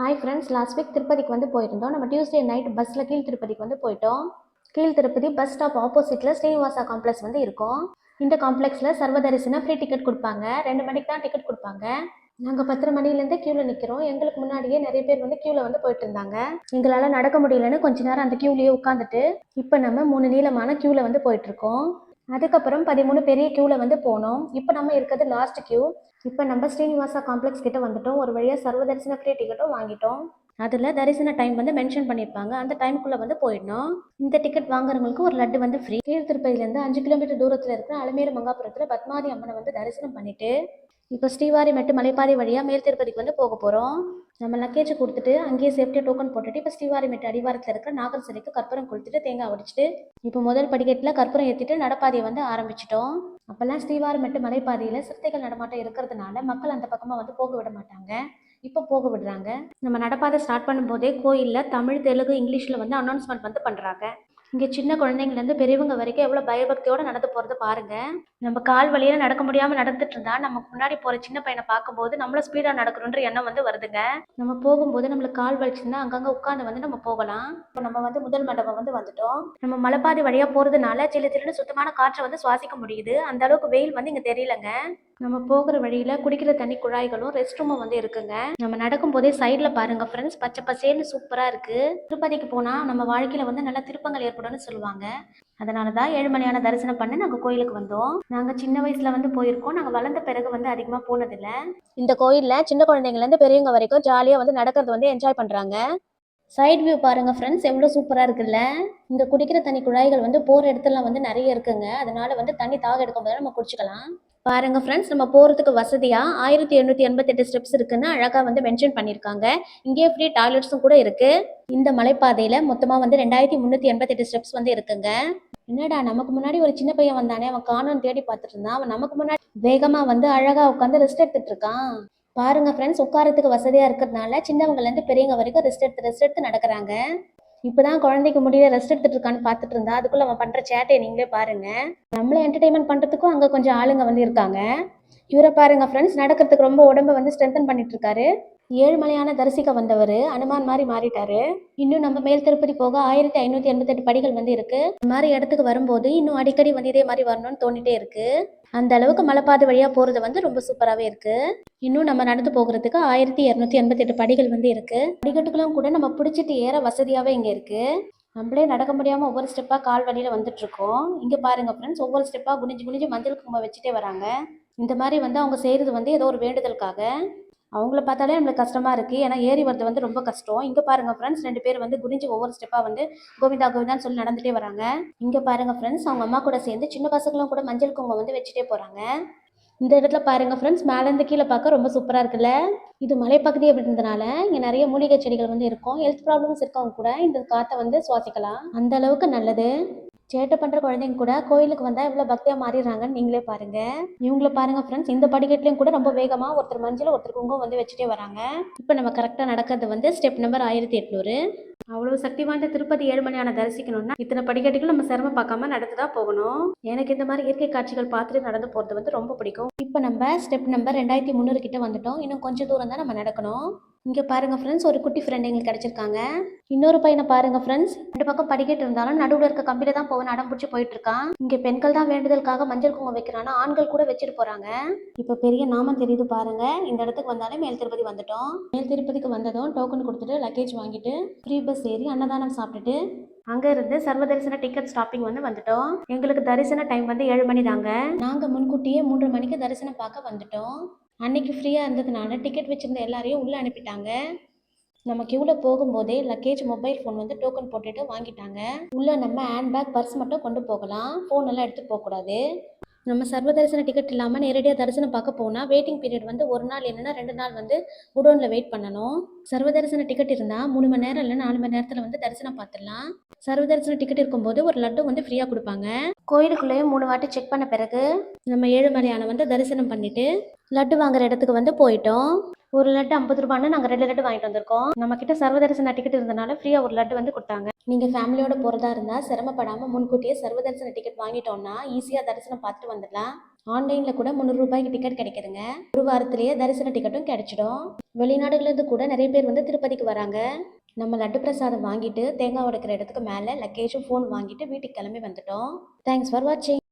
Hi friends last week திருப்பதிக்கு வந்து போயிருந்தோம். நம்ம டியூஸ்டே நைட் பஸ்ஸில் கீழ் திருப்பதிக்கு வந்து போயிட்டோம். கீழ் திருப்பதி பஸ் ஸ்டாப் ஆப்போசிட்டில் ஸ்ரீனிவாசா காம்ப்ளெக்ஸ் வந்து இருக்கும். இந்த காம்ப்ளெக்ஸில் சர்வதரிசனம் ஃப்ரீ டிக்கெட் கொடுப்பாங்க. ரெண்டு மணிக்கு தான் டிக்கெட் கொடுப்பாங்க. நாங்கள் பத்தரை மணிலேருந்து க்யூவில் நிற்கிறோம் எங்களுக்கு முன்னாடியே நிறைய பேர் வந்து க்யூவில் வந்து போயிட்டு இருந்தாங்க. எங்களால் நடக்க முடியலன்னு கொஞ்ச நேரம் அந்த க்யூலேயே உட்காந்துட்டு இப்போ நம்ம மூணு நீளமான க்யூவில் வந்து போயிட்டுருக்கோம் அதுக்கப்புறம் பதிமூணு பெரிய க்யூவில் வந்து போனோம். இப்போ நம்ம இருக்கிறது லாஸ்ட் க்யூ இப்போ நம்ம ஸ்ரீனிவாசா காம்ப்ளெக்ஸ் கிட்ட வந்துட்டோம். ஒரு வழியாக சர்வதரிசன ஃப்ரீ டிக்கெட்டும் வாங்கிட்டோம். அதில் தரிசன டைம் வந்து மென்ஷன் பண்ணியிருப்பாங்க. அந்த டைமுக்குள்ளே வந்து போயிடணும். இந்த டிக்கெட் வாங்குறவங்களுக்கு ஒரு லட்டு வந்து ஃப்ரீ கீழ் திருப்பதியிலேருந்து அஞ்சு கிலோமீட்டர் தூரத்தில் இருக்கிற அலமேறு மங்காபுரத்தில் பத்மாதி அம்மனை வந்து தரிசனம் பண்ணிட்டு இப்போ ஸ்ரீவாரி மெட்டு மலைப்பாதை வழியாக மேல் திருப்பதிக்கு வந்து போக போகிறோம் நம்ம லக்கேஜை கொடுத்துட்டு அங்கேயே சேஃப்டியாக டோக்கன் போட்டுட்டு இப்போ ஸ்ரீவாரி அடிவாரத்தில் இருக்கிற நாகர் சிலைக்கு கற்பூரம் கொடுத்துட்டு தேங்காய் உடைச்சிட்டு இப்போ முதல் படிக்கட்டில் கற்பூரம் ஏற்றிட்டு நடப்பாதையை வந்து ஆரம்பிச்சிட்டோம். அப்போல்லாம் ஸ்ரீவாரமெட்டு மலைப்பாதையில் சிறுத்தைகள் நடமாட்டம் இருக்கிறதுனால மக்கள் அந்த பக்கமாக வந்து போக விட மாட்டாங்க. இப்போ போக விடுறாங்க. நம்ம நடப்பாதை ஸ்டார்ட் பண்ணும்போதே கோயிலில் தமிழ் தெலுங்கு இங்கிலீஷில் வந்து அனௌன்ஸ்மெண்ட் வந்து பண்ணுறாங்க இங்கே சின்ன குழந்தைங்கலேருந்து பெரியவங்க வரைக்கும் எவ்வளோ பயபக்தியோடு நடந்து போகிறத பாருங்கள் நம்ம கால் வழியில் நடக்க முடியாமல் நடந்துட்டு இருந்தால் நமக்கு முன்னாடி போகிற சின்ன பையனை பார்க்கும்போது நம்மளும் ஸ்பீடாக நடக்கணுன்ற எண்ணம் வந்து வருதுங்க. நம்ம போகும்போது நம்மளுக்கு கால் வலிச்சுன்னா அங்கங்கே உட்காந்து வந்து நம்ம போகலாம். இப்போ நம்ம வந்து முதல் மண்டபம் வந்து வந்துட்டோம். நம்ம மலைப்பாதை வழியாக போகிறதுனால சில சில்லுன்னு சுத்தமான காற்றை வந்து சுவாசிக்க முடியுது. அந்த அளவுக்கு வெயில் வந்து இங்கே தெரியலங்க. நம்ம போகிற வழியில் குடிக்கிற தண்ணி குழாய்களும் ரெஸ்ட் ரூமும் வந்து இருக்குங்க. நம்ம நடக்கும் போதே சைடில் பாருங்கள் ஃப்ரெண்ட்ஸ் பச்சை பசேல்னு சூப்பராக இருக்குது திருப்பதிக்கு போனால் நம்ம வாழ்க்கையில் வந்து நல்ல திருப்பங்கள் ஏற்படும்னு சொல்லுவாங்க. அதனால தான் ஏழுமலையான தரிசனம் பண்ண நாங்கள் கோயிலுக்கு வந்தோம். நாங்கள் சின்ன வயசில் வந்து போயிருக்கோம். நாங்கள் வளர்ந்த பிறகு வந்து அதிகமாக போனதில்ல. இந்த கோயிலில் சின்ன குழந்தைங்கலேருந்து பெரியவங்க வரைக்கும் ஜாலியாக வந்து நடக்கிறது வந்து என்ஜாய் பண்ணுறாங்க சைட் வியூ பாருங்க ஃப்ரெண்ட்ஸ் எவ்வளோ சூப்பராக இருக்குல்ல? இந்த குடிக்கிற தண்ணி குழாய்கள் வந்து போகிற இடத்துலலாம் வந்து நிறைய இருக்குங்க. அதனால வந்து தண்ணி தாக எடுக்கும் போது நம்ம குடிச்சிக்கலாம். பாருங்க ஃப்ரெண்ட்ஸ் நம்ம போகிறதுக்கு வசதியாக ஆயிரத்தி எண்ணூற்றி எண்பத்தெட்டு ஸ்டெப்ஸ் இருக்குன்னு அழகாக வந்து மென்ஷன் பண்ணியிருக்காங்க இங்கேயே ஃப்ரீ டாய்லெட்ஸும் கூட இருக்குது இந்த மலைப்பாதையில் மொத்தமாக வந்து ரெண்டாயிரத்தி முந்நூற்றி எண்பத்தெட்டு ஸ்டெப்ஸ் வந்து இருக்குங்க. என்னடா நமக்கு முன்னாடி ஒரு சின்ன பையன் வந்தானே அவன் காணோன்னு தேடி பார்த்துட்டு இருந்தான் அவன் நமக்கு முன்னாடி வேகமாக வந்து அழகாக உட்காந்து ரெஸ்ட் எடுத்துட்டு இருக்கான் பாருங்க ஃப்ரெண்ட்ஸ் உட்காரத்துக்கு வசதியாக இருக்கிறதுனால சின்னவங்கலேருந்து பெரியவங்க வரைக்கும் ரெஸ்ட் எடுத்து ரெஸ்ட் எடுத்து நடக்கிறாங்க. இப்போதான் குழந்தைக்கு முடியல ரெஸ்ட் எடுத்துட்டு இருக்கான்னு பார்த்துட்டு இருந்தா அதுக்குள்ள அவன் பண்ற சேட்டையை நீங்களே பாருங்க. நம்மள என்டர்டைன்மெண்ட் பண்றதுக்கும் அங்க கொஞ்சம் ஆளுங்க வந்து இருக்காங்க. இவரை பாருங்க ஃப்ரெண்ட்ஸ் நடக்கிறதுக்கு ரொம்ப உடம்ப வந்து ஸ்ட்ரென்தன் பண்ணிட்டு இருக்காரு ஏழுமலையான தரிசிக்க வந்தவர். அனுமான் மாதிரி மாறிட்டாரு. இன்னும் நம்ம மேல் திருப்பதி போக ஆயிரத்தி ஐநூத்தி எண்பத்தெட்டு படிகள் வந்து இருக்கு. இந்த மாதிரி இடத்துக்கு வரும்போது இன்னும் அடிக்கடி வந்து இதே மாதிரி வரணும்னு தோண்டிட்டே இருக்கு. அந்த அளவுக்கு மலைப்பாதை வழியா போறது வந்து ரொம்ப சூப்பராகவே இருக்கு. இன்னும் நம்ம நடந்து போகிறதுக்கு ஆயிரத்தி இரநூத்தி எண்பத்தெட்டு படிகள் வந்து இருக்கு. படிக்கட்டுகளும் கூட நம்ம பிடிச்சிட்டு ஏற வசதியாகவே இங்கே இருக்கு. நம்மளே நடக்க முடியாமல் ஒவ்வொரு ஸ்டெப்பாக கால் வழியில் வந்துட்டு இருக்கோம் இங்கே பாருங்க ஃப்ரெண்ட்ஸ் ஒவ்வொரு ஸ்டெப்பாக குனிஞ்சு குனிஞ்சு மஞ்சள் குங்குமம் வச்சுட்டே வராங்க. இந்த மாதிரி வந்து அவங்க செய்கிறது வந்து ஏதோ ஒரு வேண்டுதலுக்காக. அவங்கள பார்த்தாலே நம்மளுக்கு கஷ்டமாக இருக்குது ஏன்னா ஏறி வரது வந்து ரொம்ப கஷ்டம். இங்கே பாருங்கள் ஃப்ரெண்ட்ஸ் ரெண்டு பேர் வந்து குனிஞ்சு ஒவ்வொரு ஸ்டெப்பாக வந்து கோவிந்தா கோவிந்தான்னு சொல்லி நடந்துகிட்டே வராங்க. இங்கே பாருங்க ஃப்ரெண்ட்ஸ் அவங்க அம்மா கூட சேர்ந்து சின்ன பசங்களும் கூட மஞ்சள் குங்குமம் வந்து வச்சுட்டே போகிறாங்க இந்த இடத்துல பாருங்க ஃப்ரெண்ட்ஸ் மேலேருந்து கீழே பார்க்க ரொம்ப சூப்பராக இருக்குல்ல? இது மலைப்பகுதி அப்படின்றதுனால இங்கே நிறைய மூலிகை செடிகள் வந்து இருக்கும். ஹெல்த் ப்ராப்ளம்ஸ் இருக்கவங்க கூட இந்த காற்றை வந்து சுவாசிக்கலாம். அந்த அளவுக்கு நல்லது. சேட்டை பண்ணுற குழந்தைங்க கூட கோயிலுக்கு வந்தால் எவ்வளோ பக்தியாக மாறிடுறாங்கன்னு நீங்களே பாருங்கள் இவங்கள பாருங்கள் ஃப்ரெண்ட்ஸ் இந்த படிக்கட்டுலையும் கூட ரொம்ப வேகமாக ஒருத்தர் மஞ்சள் ஒருத்தர் குங்குமம் வந்து வச்சுட்டே வராங்க. இப்போ நம்ம கரெக்டாக நடக்கிறது வந்து ஸ்டெப் நம்பர் ஆயிரத்தி எட்நூறு. அவ்வளோ சக்தி வாய்ந்த திருப்பதி ஏழுமலையான தரிசிக்கணும்னா இத்தனை படிக்கட்டுகள் நம்ம சிரமம் பார்க்காம நடந்து தான் போகணும்? எனக்கு இந்த மாதிரி இயற்கை காட்சிகள் பார்த்துட்டு நடந்து போகிறது வந்து ரொம்ப பிடிக்கும். இப்போ நம்ம ஸ்டெப் நம்பர் ரெண்டாயிரத்தி முந்நூறு கிட்ட வந்துட்டோம். இன்னும் கொஞ்சம் தூரம் தான் நம்ம நடக்கணும். இங்கே பாருங்கள் ஃப்ரெண்ட்ஸ் ஒரு குட்டி ஃப்ரெண்ட் எங்களுக்கு கிடைச்சிருக்காங்க. இன்னொரு பையனை பாருங்க ஃப்ரெண்ட்ஸ் ரெண்டு பக்கம் படிக்கட்டு இருந்தாலும் நடுவில் இருக்க கம்பியில தான் போவேன் அடம் பிடிச்சி போயிட்டு இருக்கான். இங்கே பெண்கள் தான் வேண்டுதலுக்காக மஞ்சள் குங்குமம் வைக்கிறானா? ஆண்கள் கூட வச்சுட்டு போகிறாங்க இப்போ பெரிய நாமம் தெரியுது பாருங்க. இந்த இடத்துக்கு வந்தாலே மேல் திருப்பதி வந்துட்டோம். மேல் திருப்பதிக்கு வந்ததும் டோக்கன் கொடுத்துட்டு லக்கேஜ் வாங்கிட்டு ஃப்ரீ பஸ் ஏறி அன்னதானம் சாப்பிட்டுட்டு அங்கே இருந்து சர்வ தரிசன டிக்கெட் ஸ்டாப்பிங் வந்து வந்துட்டோம். எங்களுக்கு தரிசன டைம் வந்து ஏழு மணி தாங்க. நாங்கள் முன்கூட்டியே மூன்று மணிக்கு தரிசனம் பார்க்க வந்துட்டோம். அன்னைக்கு ஃப்ரீயாக இருந்ததுனால டிக்கெட் வச்சுருந்த எல்லாரையும் உள்ளே அனுப்பிட்டாங்க. நம்ம கியூவில் போகும்போதே லக்கேஜ் மொபைல் ஃபோன் வந்து டோக்கன் போட்டுட்டு வாங்கிட்டாங்க. உள்ளே நம்ம ஹேண்ட் பேக் பர்ஸ் மட்டும் கொண்டு போகலாம். ஃபோன் எல்லாம் எடுத்து போகக்கூடாது நம்ம சர்வ தரிசன டிக்கெட் இல்லாமல் நேரடியாக தரிசனம் பார்க்க போனால் வெயிட்டிங் பீரியட் வந்து ஒரு நாள் இல்லைன்னா ரெண்டு நாள் வந்து குடோனில் வெயிட் பண்ணணும். சர்வ தரிசன டிக்கெட் இருந்தால் மூணு மணி நேரம் இல்லை நாலு மணி நேரத்தில் வந்து தரிசனம் பார்த்துடலாம். சர்வ தரிசன டிக்கெட் இருக்கும்போது ஒரு லட்டு வந்து ஃப்ரீயாக கொடுப்பாங்க. கோயிலுக்குள்ளேயும் மூணு வாட்டி செக் பண்ண பிறகு நம்ம ஏழுமலையான வந்து தரிசனம் பண்ணிவிட்டு லட்டு வாங்குற இடத்துக்கு வந்து போயிட்டோம். ஒரு லட்டு ஐம்பது ரூபான்னு நாங்கள் ரெண்டு லட்டு வாங்கிட்டு வந்திருக்கோம். நம்ம கிட்ட சர்வதரிசன டிக்கெட் இருந்தனால ஃப்ரீயாக ஒரு லட்டு வந்து கொடுத்தாங்க. நீங்கள் ஃபேமிலியோட போகிறதா இருந்தால் சிரமப்படாமல் முன்கூட்டியே சர்வதரிசன டிக்கெட் வாங்கிட்டோம்னா ஈஸியாக தரிசனம் பார்த்துட்டு வந்துடலாம். ஆன்லைனில் கூட முந்நூறுரூபாய்க்கு டிக்கெட் கிடைக்குதுங்க. ஒரு வாரத்திலேயே தரிசன டிக்கெட்டும் கிடைச்சிடும். வெளிநாடுகள்லேருந்து கூட நிறைய பேர் வந்து திருப்பதிக்கு வராங்க. நம்ம லட்டு பிரசாதம் வாங்கிட்டு தேங்காய் உடைக்கிற இடத்துக்கு மேலே லக்கேஜும் ஃபோன் வாங்கிட்டு வீட்டுக்கு கிளம்பி வந்துட்டோம். தேங்க்ஸ் ஃபார் வாட்சிங்